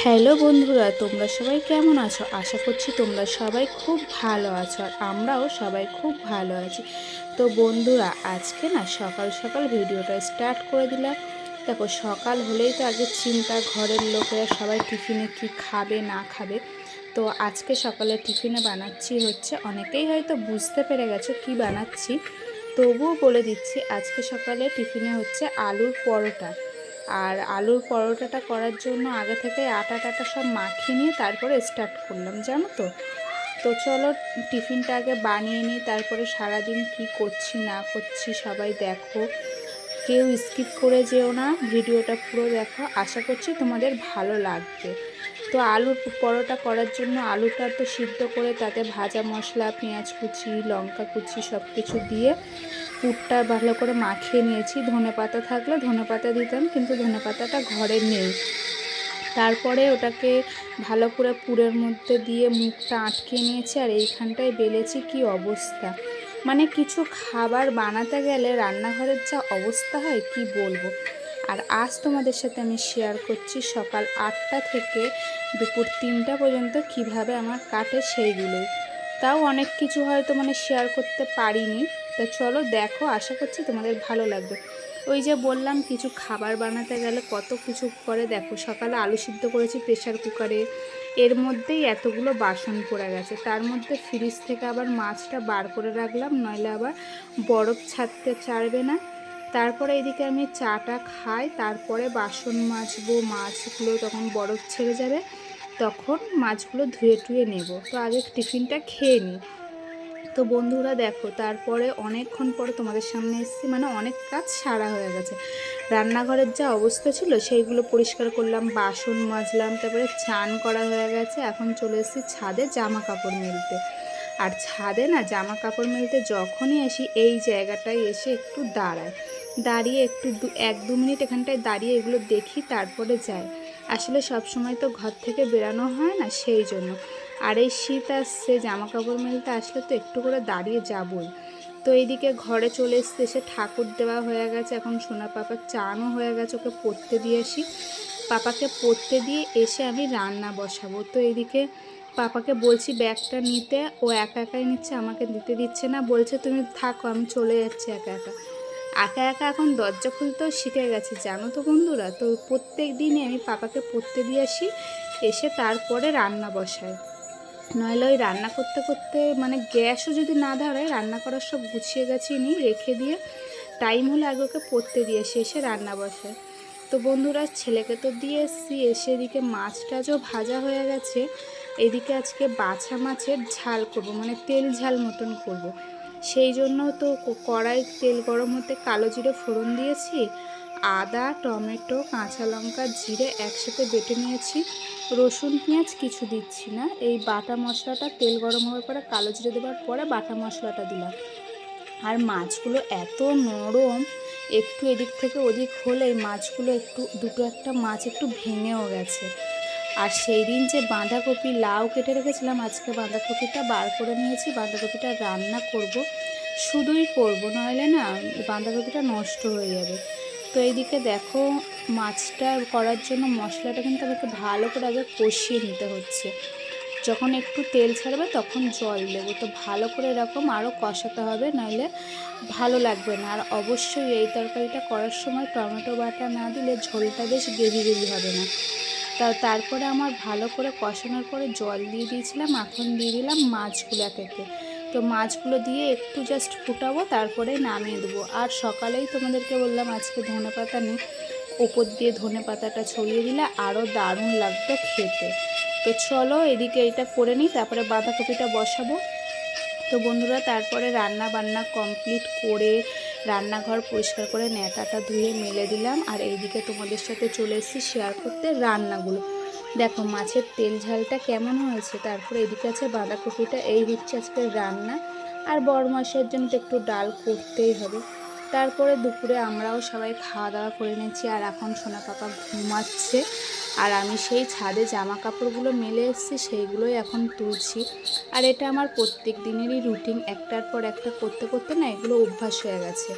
Hello বন্ধুরা, তোমরা সবাই কেমন আছো? আশা করছি তোমরা সবাই খুব ভালো আছো আর আমরাও সবাই খুব ভালো আছি। তো বন্ধুরা, আজকে না সকাল সকাল ভিডিওটা স্টার্ট করে দিলাম। দেখো, সকাল হলেই তো আগে চিন্তা, ঘরের লোকেরা সবাই টিফিনে কি খাবে, না খাবে। তো আজকে সকালে টিফিনে বানাচ্ছি হচ্ছে, অনেকেই হয়তো বুঝতে পেরে গেছো কি বানাচ্ছি। তবুও বলে দিচ্ছি, আজকে সকালে টিফিনে হচ্ছে আলুর পরোটা। আর আলুর পরোটাটা করার জন্য আগে থেকে আটা টাটা সব মাখিয়ে নিয়ে তারপরে স্টার্ট করলাম, জানো তো? তো চলো টিফিনটা আগে বানিয়ে নিই, তারপরে সারাদিন কি করছি না করছি সবাই দেখো। কেউ স্কিপ করে যেও না, ভিডিওটা পুরো দেখো। আশা করছি তোমাদের ভালো লাগবে। তো আলুর পরোটা করার জন্য আলুটা তো সিদ্ধ করে তাতে ভাজা মশলা, পেঁয়াজ কুচি, লঙ্কা কুচি সব কিছু দিয়ে পুরটা ভালো করে মাখিয়ে নিয়েছি। ধনে পাতা থাকলে ধনে পাতা দিতাম, কিন্তু ধনে পাতাটা ঘরে নেই। তারপরে ওটাকে ভালো করে পুরের মধ্যে দিয়ে মুখটা আটকে নিয়েছি আর এইখানটায় বেলেছি কি অবস্থা? মানে কিছু খাবার বানাতে গেলে রান্নাঘরের যা অবস্থা হয়, কি বলব? আর আজ তোমাদের সাথে আমি শেয়ার করছি সকাল আটটা থেকে দুপুর তিনটা পর্যন্ত কীভাবে আমার কাটে সেইগুলোই তাও অনেক কিছু হয়তো মানে শেয়ার করতে পারিনি। তো চলো দেখো, আশা করছি তোমাদের ভালো লাগবে। ওই যে বললাম, কিছু খাবার বানাতে গেলে কত কিছু করে। দেখো, সকালে আলু সিদ্ধ করেছি প্রেশার কুকারে এর মধ্যেই এতগুলো বাসন পড়ে গেছে। তার মধ্যে ফ্রিজ থেকে আবার মাছটা বার করে রাখলাম, নইলে আবার বরফ ছাড়তে চাড়বে না। তারপরে এদিকে আমি চাটা খাই, তারপরে বাসন মাজবো, মাছগুলো তখন বরফ ছেড়ে যাবে, তখন মাছগুলো ধুয়ে টুয়ে নেব। তো আগে টিফিনটা খেয়ে নিই তো বন্ধুরা দেখো, তারপরে অনেকক্ষণ পরে তোমাদের সামনে এসেছি মানে অনেক কাজ সারা হয়ে গেছে। রান্নাঘরের যা অবস্থা ছিল, সেইগুলো পরিষ্কার করলাম, বাসন মাজলাম, তারপরে চান করা হয়ে গেছে। এখন চলে এসেছি ছাদে জামা কাপড় মেলতে। আর ছাদে না, জামা কাপড় মেলতে যখনই আসি, এই জায়গাটায় এসে একটু দাঁড়ায় দাঁড়িয়ে একটু এক দু মিনিট এখানটায় দাঁড়িয়ে এগুলো দেখি, তারপরে যাই। আসলে সব সময় তো ঘর থেকে বেরানো হয় না, সেই জন্য। আর এই শীত আসছে জামা কাপড় মেলতে আসলে তো একটু করে দাঁড়িয়ে যাবই। তো এইদিকে ঘরে চলে এসছে, এসে ঠাকুর দেওয়া হয়ে গেছে, এখন সোনা পাপার চানও হয়ে গেছে, ওকে পড়তে দিয়ে আসি। পাপাকে পড়তে দিয়ে এসে আমি রান্না বসাবো। তো এইদিকে পাপাকে বলছি, ব্যাগটা নিতে। ও একা একাই নিচ্ছে, আমাকে দিতে দিচ্ছে না, বলছে, তুমি থাকো, আমি চলে যাচ্ছি একা একা। একা একা এখন দরজা খুলতেও শিখে গেছে। জানো তো বন্ধুরা, তো প্রত্যেক দিনই আমি পাপাকে পড়তে দিয়ে আসি, এসে তারপরে রান্না বসাই নইলে ওই রান্না করতে করতে মানে গ্যাসও যদি না ধরায়, রান্না করার সব গুছিয়ে গেছি নিই, রেখে দিয়ে টাইম হলে আগে ওকে পড়তে দিয়ে এসে এসে রান্না বসায়। তো বন্ধুরা, ছেলেকে তো দিয়ে এসছি, এসে এদিকে মাছ টাছও ভাজা হয়ে গেছে। এদিকে আজকে বাছা মাছের ঝাল করব মানে তেল ঝাল মতন করব। সেই জন্য তো কড়াই তেল গরম হতে কালো জিরে ফোড়ন দিয়েছি, আদা, টমেটো, কাঁচা লঙ্কা, জিরে একসাথে বেটে নিয়েছি, রসুন, পেঁয়াজ কিছু দিচ্ছি না। এই বাটা মশলাটা তেল গরম হওয়ার পরে কালো জিরে দেওয়ার পরে বাটা মশলাটা দিলাম। আর মাছগুলো এত নরম, একটু এদিক থেকে ওদিক হলে মাছগুলো একটু, দুটো একটা মাছ একটু ভেঙেও গেছে। আর সেই দিন যে বাঁধাকপি লাউ কেটে রেখেছিলাম, আজকে বাঁধাকপিটা বার করে নিয়েছি। বাঁধাকপিটা রান্না করব। শুধুই করব, নইলে না বাঁধাকপিটা নষ্ট হয়ে যাবে। তো এইদিকে দেখো, মাছটা করার জন্য মশলাটা কিন্তু আমাকে ভালো করে আগে কষিয়ে নিতে হচ্ছে। যখন একটু তেল ছাড়বে তখন জল দেবো। তো ভালো করে এরকম আরও কষাতে হবে, নইলে ভালো লাগবে না। আর অবশ্যই এই তরকারিটা করার সময় টমেটো বাটা না দিলে ঝোলটা বেশ গেবি গেবি হবে না। তা তারপরে আমার ভালো করে কষানোর পরে জল দিয়ে দিয়েছিলাম, এখন দিয়ে দিলাম মাছগুলো থেকে। তো মাছগুলো দিয়ে একটু জাস্ট ফুটাবো, তারপরে নামিয়ে দেবো। আর সকালেই তোমাদেরকে বললাম আজকে ধনে পাতা নেই, ওপর দিয়ে ধনে পাতাটা ছড়িয়ে দিলে আরও দারুণ লাগতো খেতে। তো চলো এদিকে এটা করে নিই, তারপরে বাঁধাকপিটা বসাবো। তো বন্ধুরা, তারপরে রান্না বান্না কমপ্লিট করে রান্নাঘর পরিষ্কার করে নেতাটা ধুয়ে মেলে দিলাম আর এইদিকে তোমাদের সাথে চলে এসেছি শেয়ার করতে রান্নাগুলো। দেখো মাছের তেল ঝালটা কেমন হয়েছে, তারপরে এদিকে আছে বাঁধাকপিটা, এই হচ্ছে আজকে রান্না। আর বড় মাসের জন্য তো একটু ডাল করতেই হবে। তারপরে দুপুরে আমরাও সবাই খাওয়া দাওয়া করে নিয়েছি, আর এখন সোনা পাপা ঘুমাচ্ছে। আর আমি সেই ছাদে জামা কাপড়গুলো মেলে এসেছি, সেইগুলোই এখন তুলছি। আর এটা আমার প্রত্যেক দিনেরই রুটিন একটার পর একটা করতে করতে না এগুলো অভ্যাস হয়ে গেছে।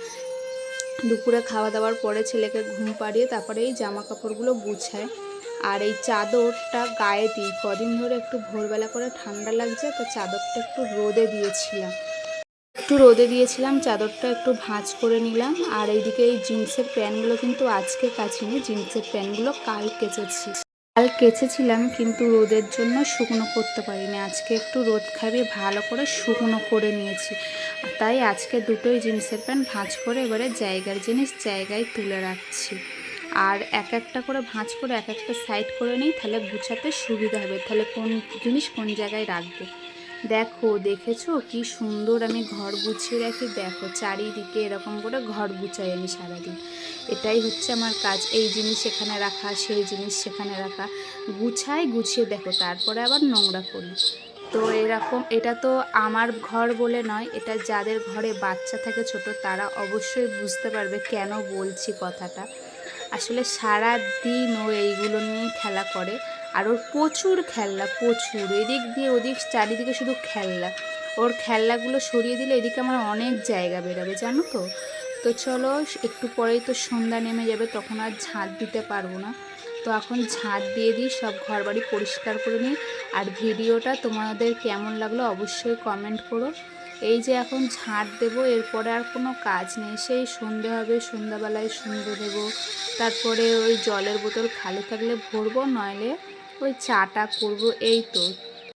দুপুরে খাওয়া দাওয়ার পরে ছেলেকে ঘুম পাড়িয়ে তারপরে এই জামা কাপড়গুলো গুছায় আর এই চাদরটা গায়ে দিই, কদিন ধরে একটু ভোরবেলা করে ঠান্ডা লাগছে, তো চাদরটা একটু রোদে দিয়েছিলাম। একটু রোদে দিয়েছিলাম, চাদরটা একটু ভাঁজ করে নিলাম। আর এইদিকে এই জিন্সের প্যান্টগুলো কিন্তু আজকে কাচিনি, জিন্সের প্যান্টগুলো কাল কেচেছি। কাল কেচেছিলাম কিন্তু রোদের জন্য শুকনো করতে পারিনি। আজকে একটু রোদ খাইয়ে ভালো করে শুকনো করে নিয়েছি। তাই আজকে দুটোই জিন্সের প্যান্ট ভাঁজ করে এবারে জায়গার জিনিস জায়গায় তুলে রাখছি। আর এক একটা করে ভাঁজ করে এক একটা সাইড করে নিই, তাহলে গুছাতে সুবিধা হবে। তাহলে কোন জিনিস কোন জায়গায় রাখব? দেখো, দেখেছ? কি সুন্দর আমি ঘর গুছিয়ে রাখি। দেখো, চারিদিকে এরকম করে ঘর গুছাই আমি সারাদিন। এটাই হচ্ছে আমার কাজ। এই জিনিস এখানে রাখা, সেই জিনিস সেখানে রাখা। গুছাই, গুছিয়ে দেখো, তারপরে আবার নোংরা করি। তো এরকম, এটা তো আমার ঘর বলে নয়, এটা যাদের ঘরে বাচ্চা থাকে ছোট, তারা অবশ্যই বুঝতে পারবে কেন বলছি কথাটা। আসলে সারা দিন ও এইগুলো নিয়ে খেলা করে। আর ওর প্রচুর খেলনা, প্রচুর। এদিক দিয়ে ওদিক, চারিদিকে শুধু খেলনা। ওর খেলনাগুলো সরিয়ে দিলে এদিকে আমার অনেক জায়গা বেরোবে, জানো তো? তো চলো, একটু পরেই তো সন্ধ্যা নেমে যাবে, তখন আর ঝাঁট দিতে পারব না। তো এখন ঝাঁট দিয়ে দিই, সব ঘর বাড়ি পরিষ্কার করে নিই। আর ভিডিওটা তোমাদের কেমন লাগল অবশ্যই কমেন্ট করো। এই যে এখন ঝাঁট দেবো, এরপরে আর কোনো কাজ নেই। সেই সন্ধে হবে, সন্ধ্যাবেলায় সন্ধে দেবো। তারপরে ওই জলের বোতল খালি থাকলে ভরবো, নইলে ওই চাটা করব এই তো।